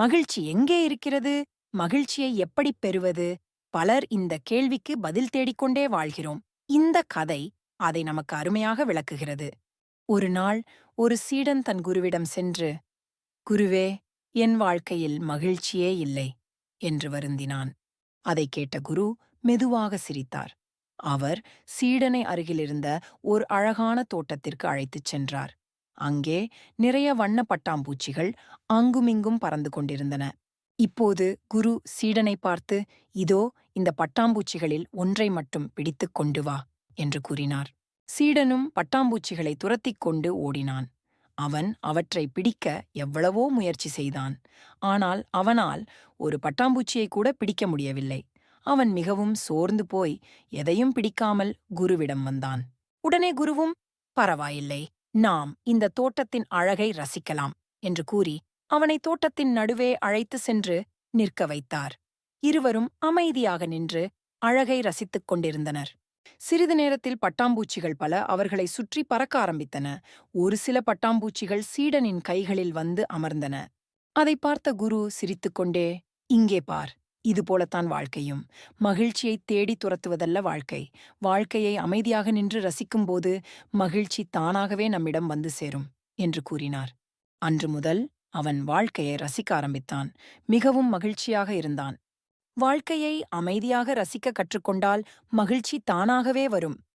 மகிழ்ச்சி எங்கே இருக்கிறது? மகிழ்ச்சியை எப்படிப் பெறுவது? பலர் இந்த கேள்விக்கு பதில் தேடிக்கொண்டே வாழ்கிறோம். இந்த கதை அதை நமக்கு அருமையாக விளக்குகிறது. ஒரு நாள் ஒரு சீடன் தன் குருவிடம் சென்று குருவே என் வாழ்க்கையில் மகிழ்ச்சியே இல்லை என்று வருந்தினான். அதைக் கேட்ட குரு மெதுவாக சிரித்தார். அவர் சீடனை அருகிலிருந்த ஒரு அழகான தோட்டத்திற்கு அழைத்துச் சென்றார். அங்கே நிறைய வண்ண பட்டாம்பூச்சிகள் அங்குமிங்கும் பறந்து கொண்டிருந்தன. இப்போது குரு சீடனை பார்த்து இதோ இந்த பட்டாம்பூச்சிகளில் ஒன்றை மட்டும் பிடித்துக் கொண்டு வா என்று கூறினார். சீடனும் பட்டாம்பூச்சிகளை துரத்திக் கொண்டு ஓடினான். அவன் அவற்றை பிடிக்க எவ்வளவோ முயற்சி செய்தான். ஆனால் அவனால் ஒரு பட்டாம்பூச்சியை கூட பிடிக்க முடியவில்லை. அவன் மிகவும் சோர்ந்து போய் எதையும் பிடிக்காமல் குருவிடம் வந்தான். உடனே குருவும் பரவாயில்லை. நாம் இந்த தோட்டத்தின் அழகை ரசிக்கலாம் என்று கூறி அவனை தோட்டத்தின் நடுவே அழைத்து சென்று நிற்க வைத்தார். இருவரும் அமைதியாக நின்று அழகை ரசித்துக் கொண்டிருந்தனர். சிறிது நேரத்தில் பட்டாம்பூச்சிகள் பல அவர்களை சுற்றி பறக்க ஆரம்பித்தன. ஒரு சில பட்டாம்பூச்சிகள் சீடனின் கைகளில் வந்து அமர்ந்தன. அதை பார்த்த குரு சிரித்துக்கொண்டே இங்கே பார். இதுபோலத்தான் வாழ்க்கையும். மகிழ்ச்சியை தேடி துரத்துவதல்ல வாழ்க்கை. வாழ்க்கையை அமைதியாக நின்று ரசிக்கும்போது மகிழ்ச்சி தானாகவே நம்மிடம் வந்து சேரும் என்று கூறினார். அன்று முதல் அவன் வாழ்க்கையை ரசிக்க ஆரம்பித்தான். மிகவும் மகிழ்ச்சியாக இருந்தான். வாழ்க்கையை அமைதியாக ரசிக்க கற்றுக்கொண்டால் மகிழ்ச்சி தானாகவே வரும்.